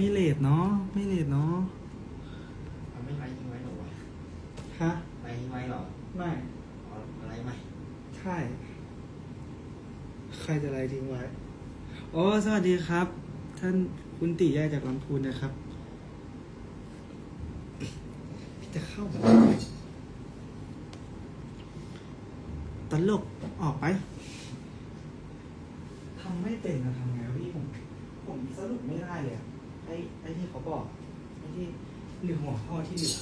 ไม่เลทเนาะไม่เลทเนาะเอาไม่ไลฟ์ทิ้งไว้หรอวะฮะไลฟ์ทิ้งไว้หรอไม่เอาอะไรไหมใช่ใครจะอะไรทิ้งไว้โอ้สวัสดีครับ ท่านคุณติย่าจากลำพูนนะครับพี่จะเข้าแบบตลกออกไปทำไม่เป็นนะทำไงวะพี่ผม ผมสรุปไม่ได้เลยอะไอ้ไอ้ที่เขาบอกไอ้ที่หรือหัวข้อที่เหลือ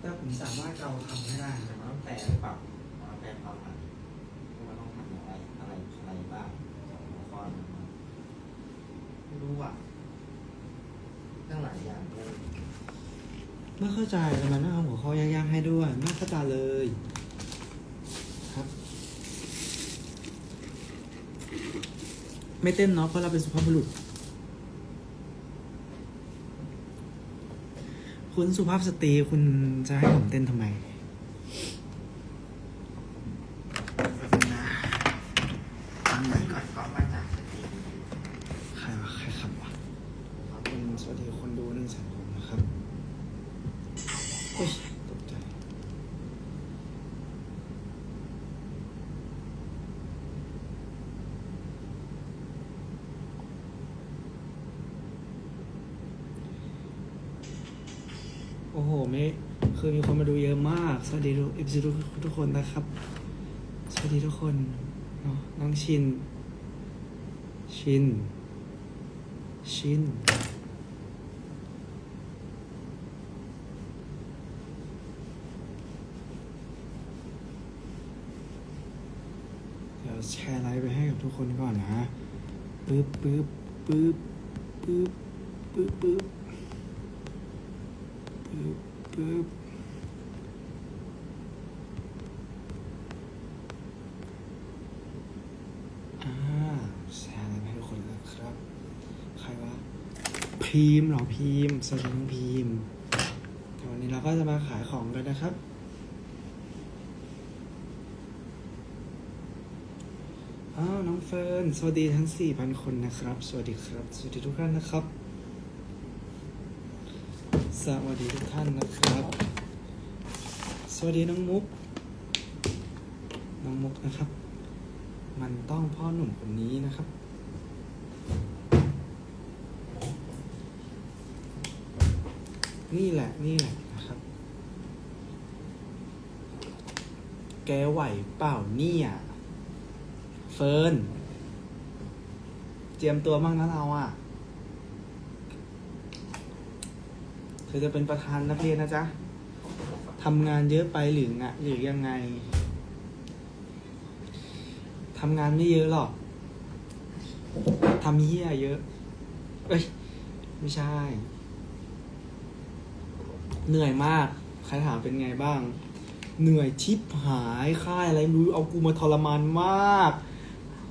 แต่ผมสามารถเกาคำให้ได้ แต่นะมันต้องแปลหรือเปล่ามันต้องแปลความหมายว่ามันต้องทำอะไรอะไรอะไรบ้างสองหัวข้อนั้นนะไม่รู้อะตั้งหลายอย่างเลยไม่เข้าใจทำไมต้องเอาหัวข้อยากๆให้ด้วยไม่เข้าใจเลย ครับ ไม่เต้นเนาะเพราะเราเป็นสุภาพบุรุษ คุณสุภาพสตรีคุณจะให้ผมเต้นทำไม ตั้งไว้ก่อนก็มาจากสติ ใครวะใครขับวะขอบคุณสวัสดีคนดูหนึ่งแสนคนนะครับโอ้ยตกใจ โอ้โหไม่คือมีคนมาดูเยอะมาก สวัสดีทุกเอฟซีทุกทุกคนนะครับ สวัสดีทุกคนเนาะน้องชิน ชิน ชิน เดี๋ยวแชร์ไลฟ์ไปให้กับทุกคนก่อนนะปึ๊บปึ๊บปึ๊บปึ๊บปึ๊บปึ๊บ ปึ๊บอ่าแชร์ให้ทุกคนเลยครับ ใครวะพีมหรอพีมสวัสดีน้องพีมเดี๋ยววันนี้เราก็จะมาขายของกันนะครับ อ้าวน้องเฟิร์น สวัสดีทั้ง 4,000 คนนะครับ สวัสดีครับ สวัสดีทุกท่านนะครับ สวัสดีทุกท่านนะครับ สวัสดีน้องมุก น้องมุกนะครับ มันต้องพ่อหนุ่มคนนี้นะครับ นี่แหละนี่แหละนะครับ แกไหวเปล่าเนี่ย เฟิร์น เจียมตัวบ้างนะเราอะ ธอจะเป็นประธานนักเรียนนะจ๊ะทำงานเยอะไปหรืองะหรือยังไงทำงานไม่เยอะหรอกทำเหี้ยเยอะ เอ้ย ไม่ใช่ เหนื่อยมาก ใครถามเป็นไงบ้าง เหนื่อยชิบหายค่ายอะไรรู้เอากูมาทรมานมาก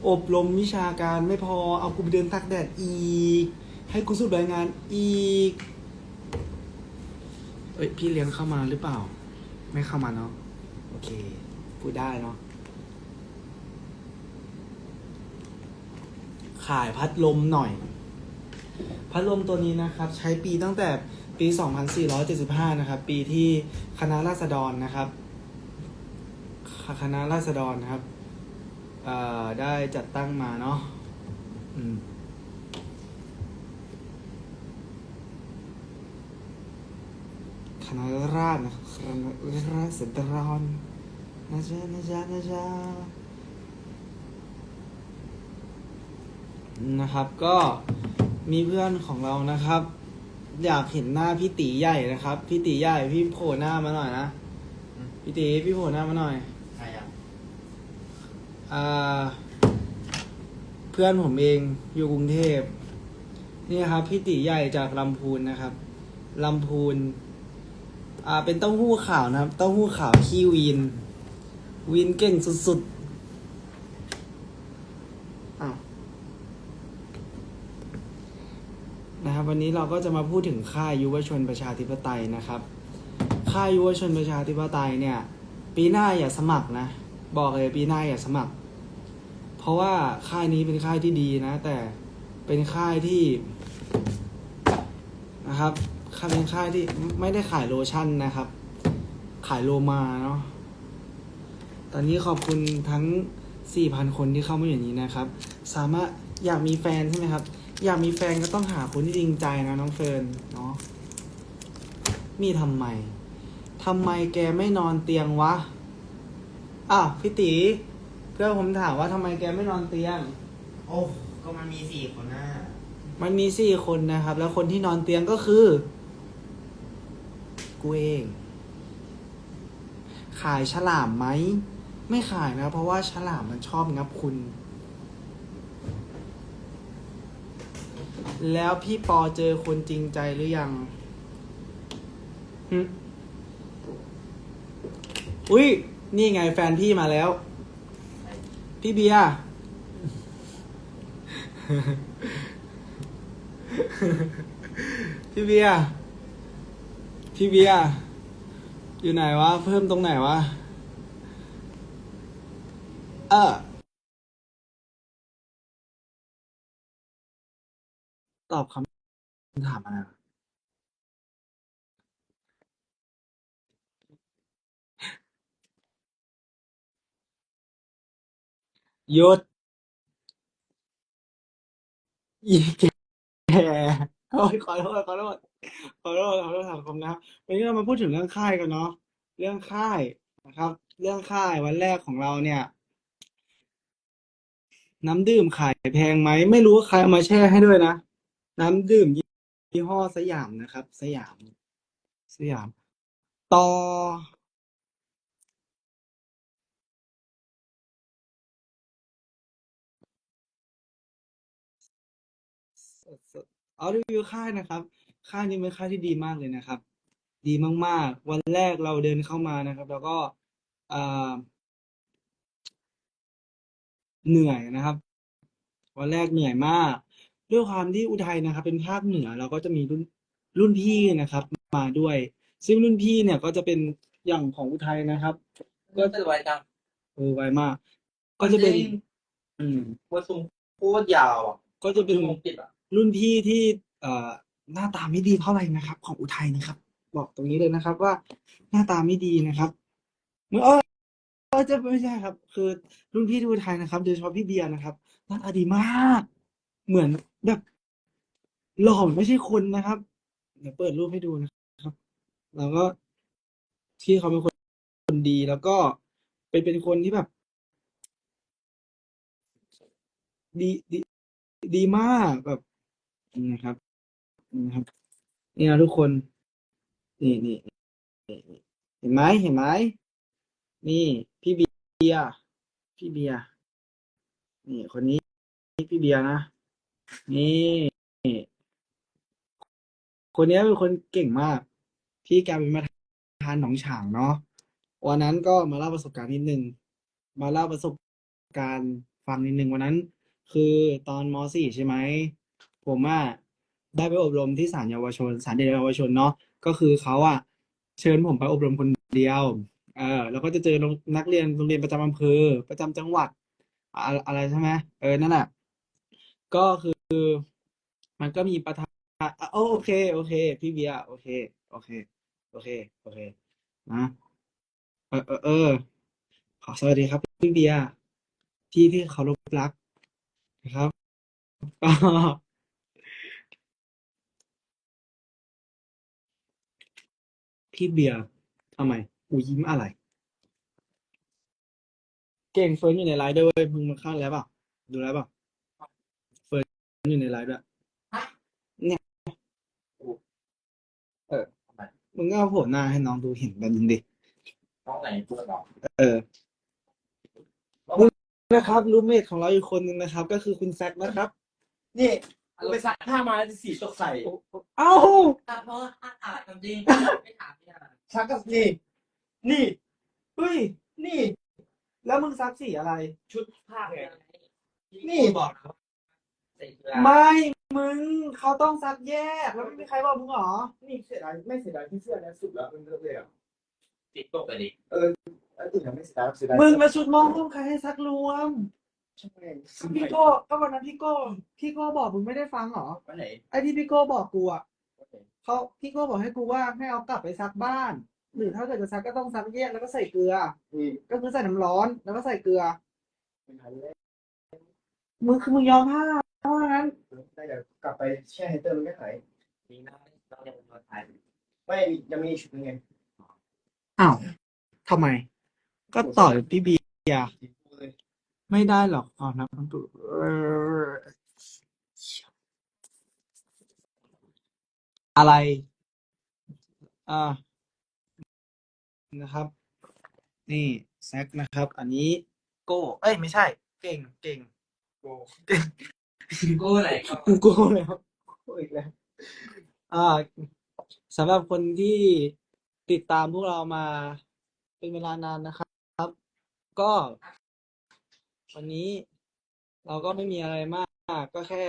อบรมวิชาการไม่พอ เอากูไปเดินตักแดดอีก ให้กูสู้รายงานอีก อ้ยพี่เลี้ยงเข้ามาหรือเปล่า ไม่เข้ามาเนาะโอเค พูดได้เนาะขายพัดลมหน่อย พัดลมตัวนี้นะครับ ใช้ปีตั้งแต่ปี 2475 นะครับ ปีที่คณะราษฎรนะครับ คณะราษฎรนะครับได้จัดตั้งมาเนาะอืม ณะราษฎรนะครับคณะราษฎรนะจ๊ะนะจ๊ะนะจ๊ะนะครับ ก็มีเพื่อนของเรานะครับ อยากเห็นหน้าพี่ตีใหญ่นะครับ พี่ตีใหญ่พี่โผล่หน้ามาหน่อยนะพี่ตีพี่โผล่หน้ามาหน่อยใครอะอ่าเพื่อนผมเองอยู่กรุงเทพนี่ครับ พี่ตีใหญ่จากลำพูนนะครับลำพูน อ่าเป็นเต้าหู้ขาวนะครับ เต้าหู้ขาวขี้วีนวีนเก่งสุดๆอ้าวนะครับ วันนี้เราก็จะมาพูดถึงค่ายยุวชนประชาธิปไตยนะครับ ค่ายยุวชนประชาธิปไตยเนี่ย ปีหน้าอย่าสมัครนะ บอกเลยปีหน้าอย่าสมัคร เพราะว่าค่ายนี้เป็นค่ายที่ดีนะ แต่เป็นค่ายที่นะครับ ค่ายเป็นค่ายที่ไม่ได้ขายโลชั่นนะครับ ขายโลมาเนาะ ตอนนี้ขอบคุณทั้ง 4,000 คนที่เข้ามาอยู่นี้นะครับ สามารถอยากมีแฟนใช่ไหมครับ อยากมีแฟนก็ต้องหาคนที่จริงใจนะน้องเฟิร์นเนาะ มีทำไมทำไมแกไม่นอนเตียงวะ อ้าวพี่ตีเพื่อนผมถามว่าทำไมแกไม่นอนเตียง โอ้ ก็มันมีสี่คนน่ะ มันมีสี่คนนะครับ แล้วคนที่นอนเตียงก็คือ กูเอง ขายฉลามไหม ไม่ขายนะ เพราะว่าฉลามมันชอบงับคุณ แล้วพี่ปอเจอคนจริงใจหรือยังอุ้ย นี่ไงแฟนพี่มาแล้ว พี่เบียร์พี่เบียร์ พี่เบียร์อยู่ไหนวะ เพิ่มตรงไหนวะ เออ ตอบคำถามอะไรยุดอีแกโอ้ยขอโทษขอโทษ ขอโทษขอโทษสังคมนะครับวันนี้เรามาพูดถึงเรื่องค่ายกันเนาะเรื่องค่ายนะครับ เรื่องค่ายวันแรกของเราเนี่ย น้ำดื่มขายแพงไหมไม่รู้ว่าใครเอามาแช่ให้ด้วยนะน้ำดื่มยี่ห้อสยามนะครับ สยาม สยาม ต่อ เอารีวิวค่ายนะครับ ค่ายนี้เป็นค่ายที่ดีมากเลยนะครับ ดีมากๆ วันแรกเราเดินเข้ามานะครับ แล้วก็อ่าเหนื่อยนะครับ วันแรกเหนื่อยมาก ด้วยความที่อุทัยนะครับ เป็นภาคเหนือเราก็จะมีรุ่นรุ่นพี่นะครับ มาด้วย ซึ่งรุ่นพี่เนี่ยก็จะเป็นอย่างของอุทัยนะครับ ก็จะไว้จังเออไวมาก ก็จะเป็นจริงอืมว่าซุ้มโคตรยาวอะก็จะเป็นชั่วโมงติดอะรุ่นพี่ที่เอ่อ หน้าตาไม่ดีเท่าไหร่นะครับ ของอุทัยนะครับ บอกตรงนี้เลยนะครับ ว่าหน้าตาไม่ดีนะครับเมื่อเออจะไม่ใช่ครับ คือรุ่นพี่ที่อุทัยนะครับโดยเฉพาะพี่เบียร์นะครับหน้าตาดีมาก เหมือนแบบหล่อเหมือนไม่ใช่คนนะครับเดี๋ยวเปิดรูปให้ดูนะครับ แล้วก็ที่เขาเป็นคนคนดีแล้วก็เป็นเป็นคนที่แบบ ดีดีดีมากแบบนะครับ นี่นะครับนี่นะทุกคน นี่นี่เห็นไหมเห็นไหมนี่พี่เบียร์พี่เบียร์นี่คนนี้พี่เบียร์นะนี่คนนี้เป็นคนเก่งมากพี่แกเป็นประธานหนองฉางเนาะวันนั้นก็มาเล่าประสบการณ์นิดนึงมาเล่าประสบการณ์ฟังนิดนึงวันนั้น คือตอนม .4 ใช่ไหมผมอะ ได้ไปอบรมที่ศาลเยาวชนศาลเด็กเยาวชนเนาะก็คือเขาอะเชิญผมไปอบรมคนเดียวเออแล้วก็จะเจอนักเรียนโรงเรียนประจำอำเภอประจำจังหวัด อะอะไรใช่ไหมเออนั่นแหละก็คือมันก็มีประธานโอโอเค โอเค พี่เบียโอเค โอเค โอเค โอเคนะเออเออเออขอสวัสดีครับ พี่เบียที่ที่เคารพรักนะครับก็ พี่เบียร์ทำไมกูยิ้มอะไร เก่งเฟิร์นอยู่ในไลฟ์ด้วยเว้ยมึงมาเข้าแล้วเปล่าดูแล้วเปล่าเฟิร์นอยู่ในไลฟ์ด้วยเนี่ยเออมึงก็เอาโผล่หน้าให้น้องดูเห็นแบบนึงดิน้องไหนพูดหรอเออนะครับรูมเมทของเราอีกคนนึงนะครับ ก็คือคุณแซคนะครับ นี่ กูไปซักผ้ามาแล้วสีตกใส่เอ้าเพราะว่าอาบจริงไม่ถามพี่อะไรซักกับนี่ นี่เฮ้ยนี่ แล้วมึงซักสีอะไร ชุดผ้าไงนี่บอกนะใส่เกลือไม่มึงเขาต้องซักแยกแล้วไม่มีใครบอกมึงเหรอนี่เสียดายไม่เสียดายที่เสื้อเนี้สุดแล้วมันเลือกเลยอะติดตกไปดิไอ้อื่นยังไม่เสียดายเสียดายมึงมาชุดมองรูปใครให้ซักรวม ใช่ไหมพี่โก้ก็วันนั้นพี่โก้พี่โก้บอกมึงไม่ได้ฟังเหรอวันไหนไอ้ที่พี่โก้บอกกูอะเขาพี่โก้บอกให้กูว่าให้เอากลับไปซักบ้าน หรือถ้าเกิดจะซักก็ต้องซักแยกแล้วก็ใส่เกลือนี่ก็คือใส่น้ำร้อนแล้วก็ใส่เกลือเป็นไทยแรกมึงคือมึงยอมผ้าเพราะงั้นได้เดี๋ยวกลับไปแช่ไฮเตอร์มันก็หายนี่นะเราเรียนเป็นคนไทยไม่ยังมีอีกชุดหนึงไงอ้าวทำไม ก็ต่อยพี่เบียร์สีฟูเลย ไม่ได้หรอกอ๋อนะต้องดูเอออะไร อ่า นะครับ นี่แซกนะครับ อันนี้โก้ เอ้ย ไม่ใช่ เก่ง เก่งโอ้กูไหนก็กูโก้แล้วโก้อีกแล้ว อ่าสำหรับคนที่ติดตามพวกเรามาเป็นเวลานานนะครับ ก็ วันนี้เราก็ไม่มีอะไรมาก ก็แค่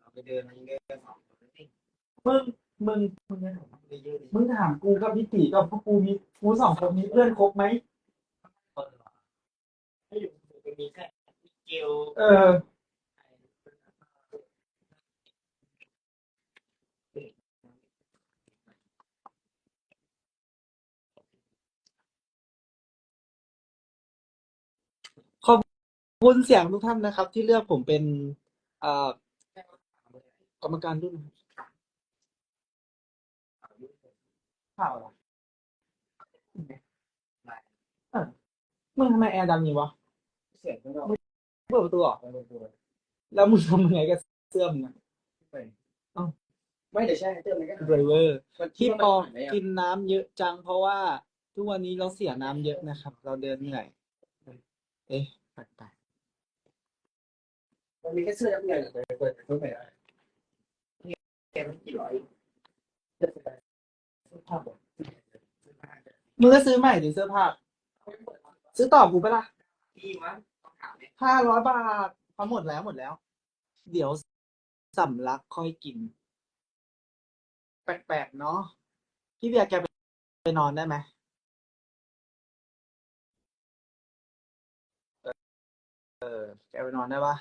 เราไปเดินเดินสองคนนี่มึง มึง มึงไปเยอะดิมึงถามกูกับพี่ตีกับพวกกูมีกูสองคนมีเพื่อนครบไหม คนหรอถ้าอยู่จะมีแค่เกลเออ ขอบ คุณเสียงทุกท่านนะครับ ที่เลือกผมเป็นเอ่อกรรมการรุ่นข่าวเหรอเออมึงทำไมแอร์ดังอย่างนี้วะเสียงมันก็เปิดประตูเหรอไปตัวแล้วมึงทำยังไงกับเสื้อมึงอะไปไม่เดี๋ยวแช่ไฮเตอร์มันก็หายไดรเวอร์มันที่ว่าปอมันหายไหมอะกินน้ำเยอะจังเพราะว่าทุกวันนี้เราเสียน้ำเยอะนะครับ เราเดินเหนื่อย เอ๊ะแปลก มันมีแค่เสื้อนักเรียนเปิดเปิดเปิดไปได้แกมันกี่ร้อยเสื้อผ้าเสื้อผ้ามึงก็ซื้อใหม่ดิเสื้อผ้าซื้อต่อกูไปละพี่มั้งต้องถามเนี่ยห้าร้อยบาทพอหมดแล้วหมดแล้ว เดี๋ยวสำลักค่อยกิน แปลกๆเนาะพี่เบียร์แกไปนอนได้ไหมเออแกไปนอนได้ปะ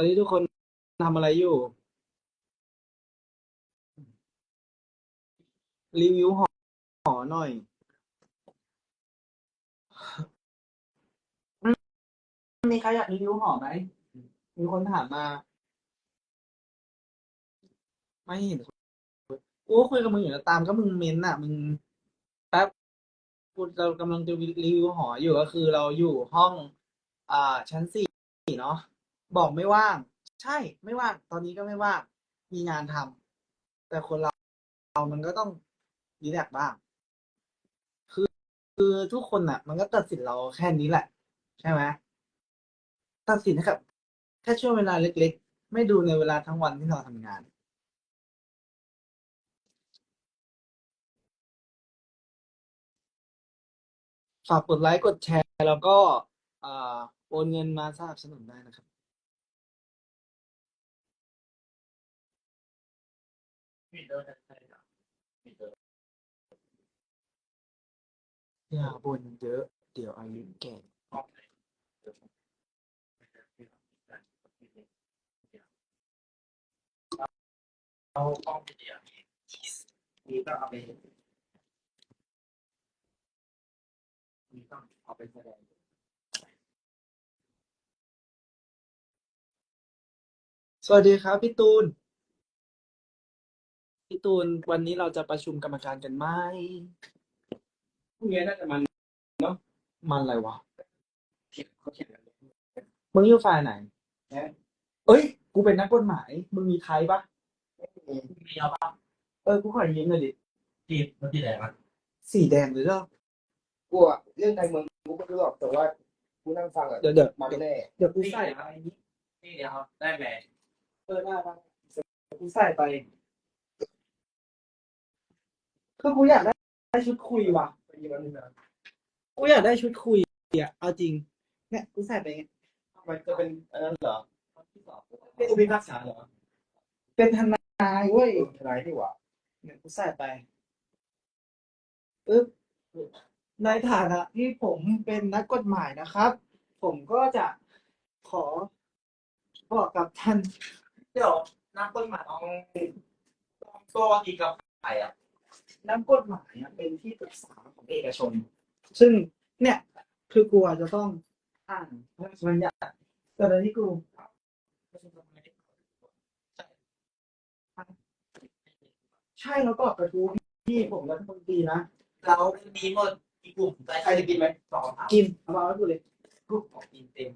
อนนี้ทุกคนทำอะไรอยู่ รีวิวหอหอหน่อย มีใครอยากรีวิวหอไหม มีคนถามมา ไม่เห็นกูคุยกับมึงอยู่แล้วตามก็มึงเมนอะ มึงแป๊บกูเรากำลังจะรีวิวหออยู่ก็คือเราอยู่ห้อง อ่า ชั้นสี่เนาะ บอกไม่ว่าง ใช่ไม่ว่าง ตอนนี้ก็ไม่ว่างมีงานทำแต่คนเราเรามันก็ต้องรีแลกบ้าง คือคือทุกคนอะ มันก็ตัดสินเราแค่นี้แหละ ใช่ไหมตัดสินให้กับแค่ช่วงเวลาเล็ก ๆ ไม่ดูในเวลาทั้งวันที่เราทำงานฝากกดไลค์กดแชร์ แล้วก็อโอนเงินมาสนับสนุนได้นะครับ อย่าบ่นเยอะ เดี๋ยวอายุแก่ออกเลยเอากล้องไปเดียวนี่ก็เอาไปนี่ต้องเอาไปแสดงสวัสดีครับพี่ตูน พี่ตูนวันนี้เราจะประชุมกรรมการกันไหมพรุ่งนี้น่าจะมันมันอะไรวะเขียนเขาเขียนกันเลยมึงอยู่ฝ่ายไหนนะเอ้ย กูเป็นนักกฎหมาย มึงมีไทยปะมีมีเอาป่ะเออ กูขอยืมหน่อยดิที่มันที่ไหนมันสีแดงหรือเปล่ากูอะเรื่องการเมืองกูไม่รู้หรอกแต่ว่ากูนั่งฟังอะเดี๋ยวเดี๋ยวมันแน่เดี๋ยวกูนี่ใส่เดี๋ยวนี่เดี๋ยวได้แหวนเออหน้าบ้างเดี๋ยวกูใส่ไป คือกูอยากได้ได้ชุดคุยว่ะไปยิงมันนะกูอยากได้ชุดคุยอะเอาจริง เนี่ยกูใส่ไปไงมันจะเป็นอันนั้นเหรอที่สองเป็นอุบิพักษาเหรอ เป็นทนายเว้ยทนายที่หว่าเนี่ยกูใส่ไปปึ๊บในฐานะที่ผมเป็นนักกฎหมายนะครับ ผมก็จะขอบอกกับท่านเดี๋ยวนักกฎหมายต้องต้องตัวอีกกับใครอะ นักกฎหมายเป็นที่ปรึกษาของเอกชน ซึ่งเนี่ยคือกูอาจจะต้องอ่านพระราชบัญญัติแต่ในที่กูใช่แล้วก็กระทู้พี่ผมรัฐมนตรีนะเรามีหมดอีกกลุ่มใจใครจะกินไหมสองกินเอามาไว้กูเลยกลุ่มของกินเต็ม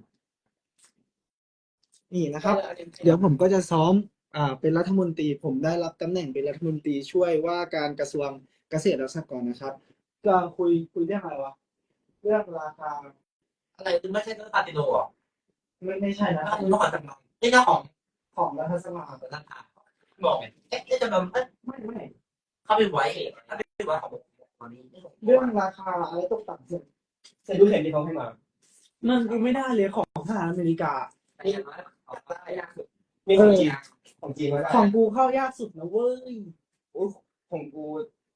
นี่นะครับ เดี๋ยวผมก็จะซ้อม อ่าเป็นรัฐมนตรีผมได้รับตำแหน่งเป็นรัฐมนตรีช่วยว่าการกระทรวงเกษตรและสหกรณ์นะครับก็คุยคุยเรื่องอะไรวะเรื่องราคาอะไรคือไม่ใช่เรื่องปาติโดอะไม่ไม่ใช่นะถ้าคุณต้องขอจำนำนี่เจ้าของของรัฐสภาของราคาบอกไงเอ๊ะเอ๊ะจำนำเอ๊ะไม่ไม่เข้าไปไว้เองถ้าไม่ไว้ของตอนนี้เรื่องราคาอะไรตกต่ำเสร็จเซ็นดูเห็นที่เขาให้มามันกูไม่ได้เลยของสหรัฐอเมริกาอันนี้ว่าเอาได้ยากสุดมีของจีน ของจีนมาได้ของกูเข้ายากสุดนะเว้ยโอ้ยของกู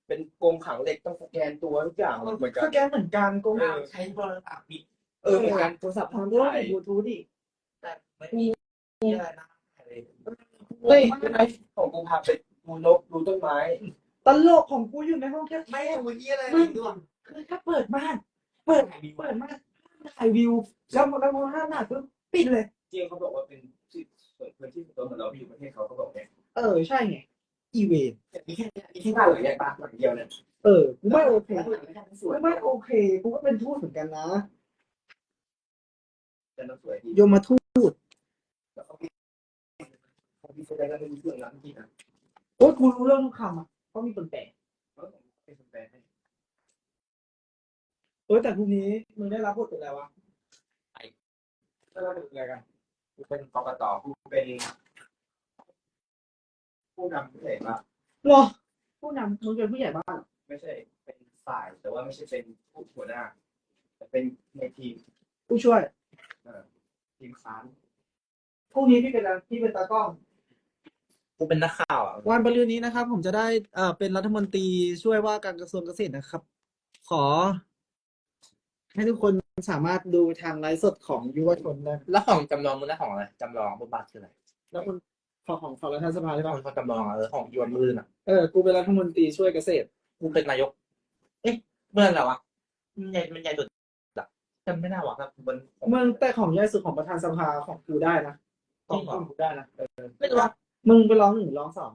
เป็นกรงขังเหล็กต้องสแกนตัวทุกอย่างเหมือนกัก็นแกเหมือนกันกูเออใช้โทรศัพท์บิดเออเหมือนกันโทรศัพท์ทางด้วยบลูทูธดิแต่ไม่มีอะไรนะเลยเฮ้ยใช่ไหมของกูพาไปดูนกดูต้นไม้ตลกของกูอยู่ในห้องแค่ไม่รู้ยี่อะไรเลยด้วยคือถ้าเปิดม่านเปิดเปิดม่านถ่ายวิวแล้วมันแล้วมันห้ามหน้าปุ๊บปิดเลย ออใช่ไง อีเวนมีแค่มีแค่บ้านหลังเนี้ยบ้านหลังเดียวเนี่ยเออกูไม่โอเคบ้านหลังนี้สกูวยไม่โอเคกูก็เป็นทูตเหมือนกันนะแต่เราสวยดีโยมมาทูตแล้วเขามีเขามีแสดงว่าเป็นเรื่องหลังที่นะโอ้ยกูรู้เรื่องทุกคำอะเพราะมีคนแปลเขาเป็นคนแปลให้เออแต่พรุ่งนี้มึงได้รับบทเป็นอะไรวะแล้วเราเป็นอะไรกันกูเป็นกกตกูเป็น ผู้นำผู้ใหญ่บ้านหรอ ผู้นำมึงเป็นผู้ใหญ่บ้านเหรอไม่ใช่เป็นฝ่ายแต่ว่าไม่ใช่เป็นผู้หัวหน้า แต่เป็นในทีมผู้ช่วยทีมค้านพรุ่งนี้พี่เป็นอะไรพี่เป็นตากล้องกูเป็นนักข่าวอะวันบรืนนี้นะครับ ผมจะได้เอ่อเป็นรัฐมนตรีช่วยว่าการกระทรวงเกษตรนะครับ ขอ ให้ทุกคนสามารถดูทางไลฟ์สดของยุวชนได้แล้วของจำลองมึงได้ของอะไรจำลองบทบาทคืออะไรแล้วคุณ ของของฝั่งรัฐสภาใช่ขปะองของจำลองอะเออของยวนมือน่ะเออกูเป็นรัฐมนตรีช่วยเกษตร กูเป็นนายก เอ๊ะเมื่อไหร่วะมันใหญ่มันใหญ่สุดอะจำไม่ได้ว่ะครับมันมึงแต่ของใหญ่สุดของประธานสภาของกูได้นะขจริองงเหรอกูได้นะเออไม่รู้ว่ามึงไปร้องหนึ่งร้องสอง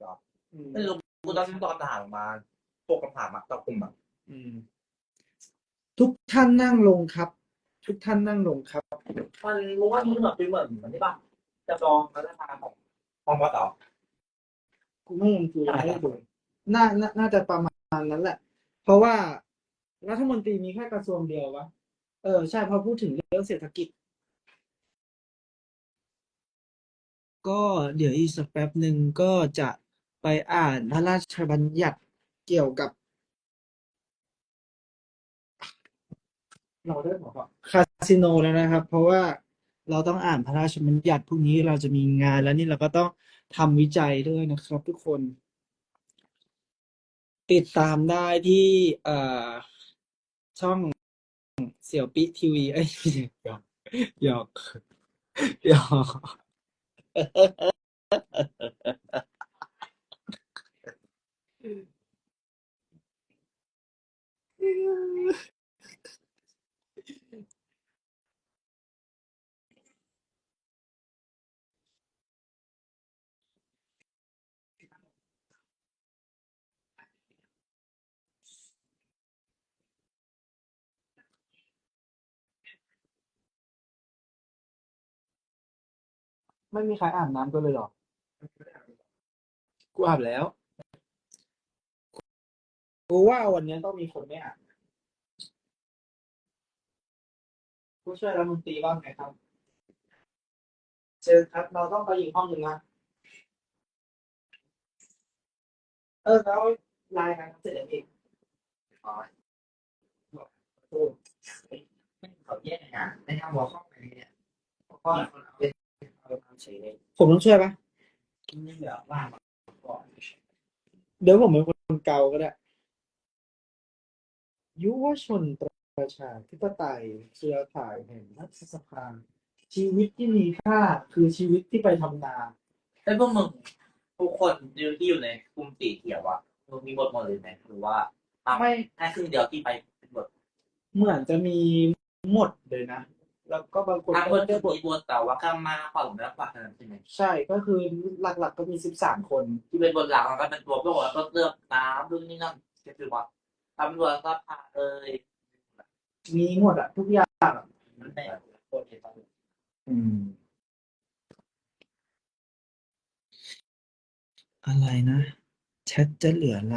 หรออืมไม่รู้กูต้องตอบถามมาพวกคำถามอะตอบกลุ่มอะอืมทุกท่านนั่งลงครับ ทุกท่านนั่งลงครับ มันรู้ว่ามึงแบบเป็นเหมือนเหมือนที่ป่ะจำลองรัฐบาลของ ของปตกูไม่ยังกูยังไม่ได้ดูน่าน่าน่าจะประมาณนั้นแหละ เพราะว่ารัฐมนตรีมีแค่กระทรวงเดียววะเออใช่พอพูดถึงเรื่องเศรษฐกิจ ก็เดี๋ยวอีกสักแป๊บหนึ่งก็จะไปอ่านพระราชบัญญัติเกี่ยวกับ เราได้บอกว่าคาสิโนแล้วนะครับ เพราะว่า เราต้องอ่านพระราชบัญญัติพรุ่งนี้เราจะมีงานแล้วนี่เราก็ต้องทำวิจัยด้วยนะครับ ทุกคน ติดตามได้ที่เอ่อช่องเสี่ยวปิทีวีเอ้ยหยอกหยอกหยอก ไม่มีใครอาบน้ำก็เลยเหรอ กูอาบแล้ว กูว่าวันนี้ต้องมีคนไม่อาบผู้ช่วยรัฐมนตรีว่าไงครับ เชิญครับ เราต้องไปอีกห้องหนึ่งนะ เออแล้วรายงานเสร็จแล้วเองเขาแย่งอะในทางหัวข้อไหนเนี่ยก็เอาไปเปเฉย ผมต้องช่วยปะนี่เหลือว่างก่อนเดี๋ยวผมเป็นคนเกาก็ได้ ยุวชนประชาธิปไตยเครือข่ายแห่งรัฐสภาชีวิตที่มีค่าคือชีวิตที่ไปทำนาไอ้พวกมึงทุกคนที่อยู่ในกลุ่มสีเขียวอะมึงมีบทหมดเลยไหมหรือว่าทำไม่แค่ครึ่งเดียวที่ไปเป็นบทเหมือนจะมีหมดเลยนะ แล้วก็บางคนทั้งก็บทไม่ได้บทมีบทแต่ว่าก็มาผ่อนแล้วผ่อนนั้นใช่ไหมใช่ก็คือหลักๆก็มีสิบสามคน ที่เป็นบทหลักมันก็เป็นตัวพวกแล้วก็เลือกน้ำนู่นนี่นั่นก็คือว่าตำรวจก็พาเลยมีหมดอะทุกอย่างอะมันไม่โคตรเยอะอืมอะไรนะแชทจะเหลืออะไร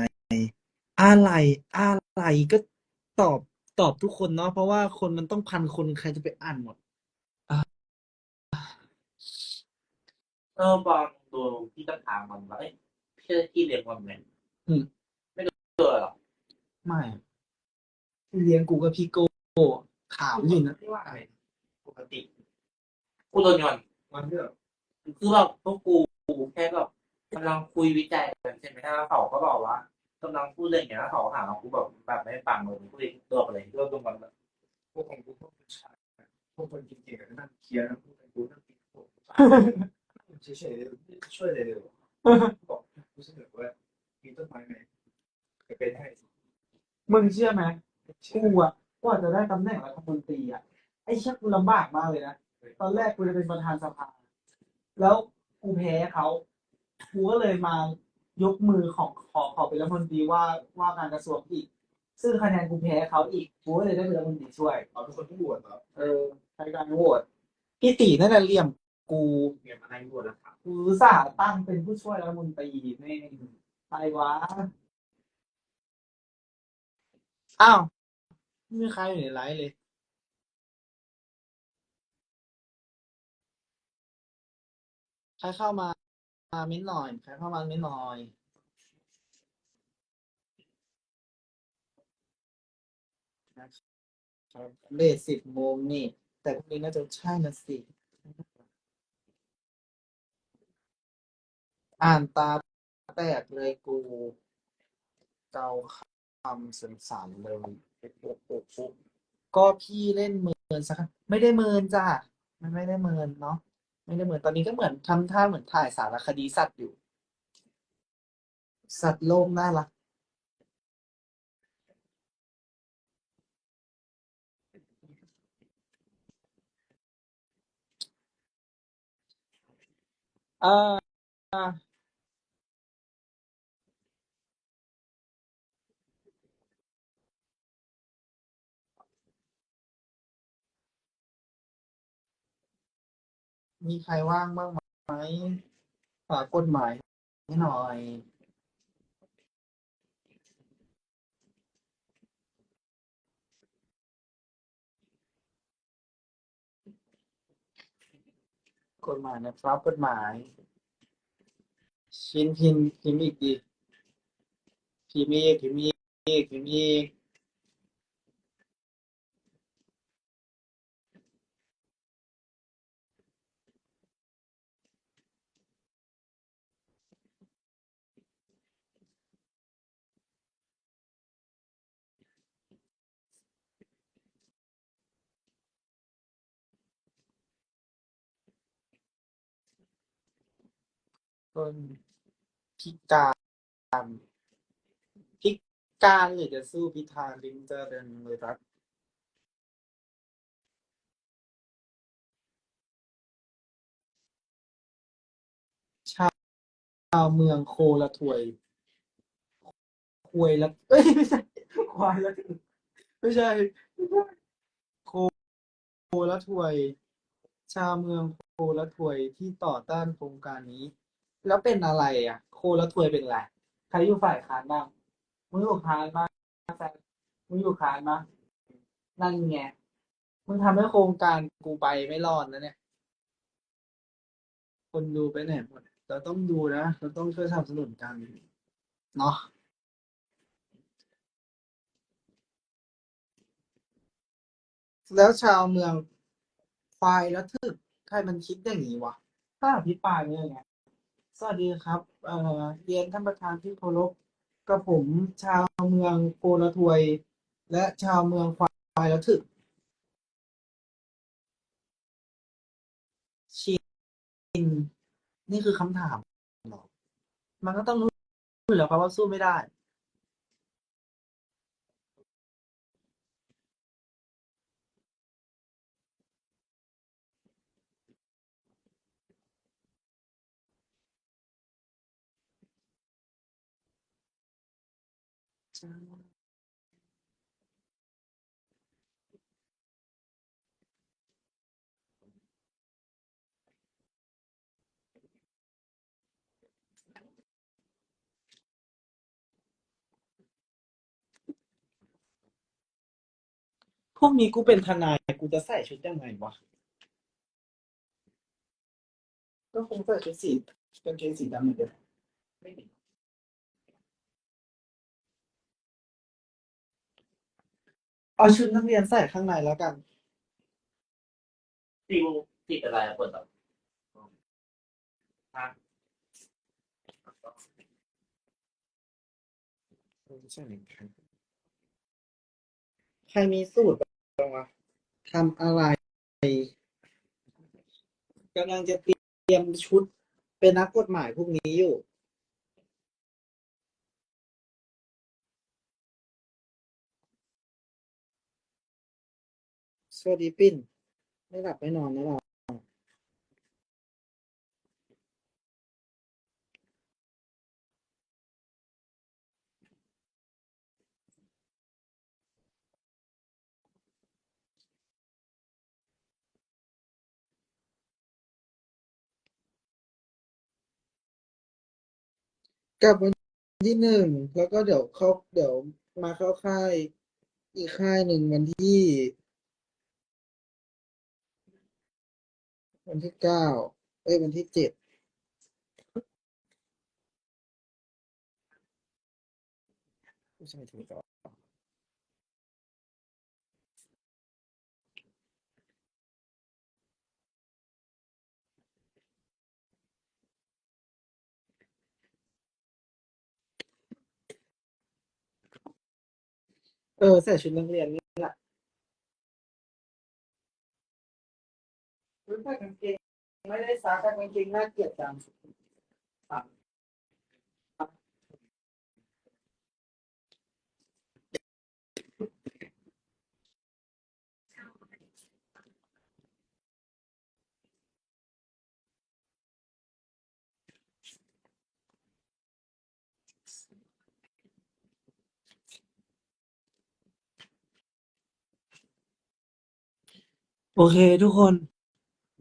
อะไร อะไรก็ตอบ ตอบทุกคนเนาะเพราะว่าคนมันต้องพันคนใครจะไปอ่านหมด เออบอลดูพี่จะถามมันว่าเอ้ยพี่จะที่เรียนวันไหนอืม ไม่รู้ตัวหรอกไม่เลี้ยงกูกับพี่โก้ถามอยู่นะที่ว่าอะไรปกติกูโดนยอนมันก็แบบคือแบบพวกกูแค่แบบกำลังคุยวิจัยกันใช่ไหมแล้วเขาก็บอกว่า กำลังพูดเรื่องอย่างเงี้ยแล้วเขาถามเรากูแบบแบบไม่ฟังเลยพูดเองตัวไปเลยเรื่องตรงนั้นแบบพวกของกูพวกผู้ชายพวกคนกินเก่งกันนั่งเคลียร์นะพวกกูนั่งติดพวกเฉยๆไม่ช่วยอะไรเลยบอกกูเสนอว่ามีต้นไม้ไหมจะเป็นให้มึงเชื่อไหมกูอะกว่าจะได้ตำแหน่งรัฐมนตรีอะไอ้ชี่ยกูลำบากมากเลยนะตอนแรกกูจะเป็นประธานสภา แล้วกูแพ้เขากูก็เลยมา ยกมือของขอขอเป็นรัฐมนตรีว่าว่าการกระทรวงอีก ซึ่งคะแนนกูแพ้เขาอีกกูก็เลยได้เป็นรัฐมนตรีช่วยเอาเป็นคนที่บวชเหรอเออใช้การโหวตพี่ตีนั่นแหละเหลี่ยมกูเรียนอะไรบวชแล้วครับกูอุตส่าห์ตั้งเป็นผู้ช่วยรัฐมนตรีแม่งไปวะอ้าวไม่มีใครอยู่ในไลฟ์เลยใครเข้ามา มามิ้นหน่อยใครเข้ามามิ้นหน่อยนะครับเลทสิบโมงนี่ แต่พรุ่งนี้น่าจะใช่นะสิ อ่านตาแตกเลยกูเกาคำสันสันเลยบุกฟุบก็พี่เล่นเมินสักไม่ได้เมินจ้ะมันไม่ได้เมินเนาะ ไม่ได้เหมือนตอนนี้ก็เหมือนทำท่าเหมือนถ่ายสารคดีสัตว์อยู่ สัตว์โลกน่ารักอ่า มีใครว่างบ้างไหมฝากกฎหมายให้หน่อยกฎหมายนะครับกฎหมาย ชิ้นพิมพ์พิมพ์อีกดิพิมพ์อีกพิมพ์อีกพิมพ์อีก ต้นพิการ พิการหรือจะสู้พิธาลิมเจริญรัตน์ชาวเมืองโคละถวย ควยละเอ้ยไม่ใช่ควายละถึงไม่ใช่ไม่ใช่โคโคละถวย ชาวเมืองโคละถวยที่ต่อต้านโครงการนี้ แล้วเป็นอะไรอะ โคและถวยเป็นอะไร ใครอยู่ฝ่ายค้านบ้างมึงอยู่ค้านบ้างแซมมึงอยู่ค้านบ้างนั่นไงมึงทำให้โครงการกูไปไม่รอดนะเนี่ย คนดูไปไหนหมดเราต้องดูนะเราต้องช่วยสนับสนุนกันเนาะแล้วชาวเมืองควายแล้วถึกใครมันคิดอย่างนี้วะถ้าอภิปรายเนี่ยไง สวัสดีครับ เอ่อเรียนท่านประธานที่เคารพกับผมชาวเมืองโกละทวย และชาวเมืองควายแล้วถึกชินนี่คือคำถาม มันก็ต้องรู้อยู่แล้วครับว่าสู้ไม่ได้ พวกนี้กูเป็นทนายกูจะใส่ชุดยังไงวะ ก็คงใส่ชุดสีกางเกงสีดำเหมือนเดิม เอาชุดนักเรียนใส่ข้างในแล้วกัน ติวติดอะไรอะเปิดแบบฮะใครมีสูตรบ้างวะทำอะไรกำลังจะเตรียมชุดเป็นนักกฎหมายพวกนี้อยู่ สวัสดีปิ้น ไม่หลับไม่นอนนะเรากลับวันที่หนึ่งแล้วก็เดี๋ยวเข้าเดี๋ยวมาเข้าค่ายอีกค่ายหนึ่งวันที่ วันที่เก้าเอ้ยวันที่เจ็ดไม่ใช่ถึงก่อนเออใส่ชุดนักเรียนนี่แหละ ใส่กางเกงไม่ได้ซักแต่กางเกงน่าเกลียดจังโอเคทุกคน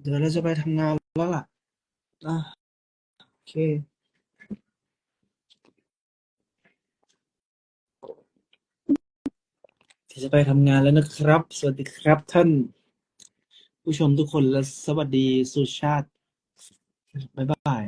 เดี๋ยวเราจะไปทำงานแล้วล่ะอะโอเคที่จะไปทำงานแล้วนะครับ สวัสดีครับท่าน ผู้ชมทุกคนและสวัสดีสุชาติ บ๊ายบาย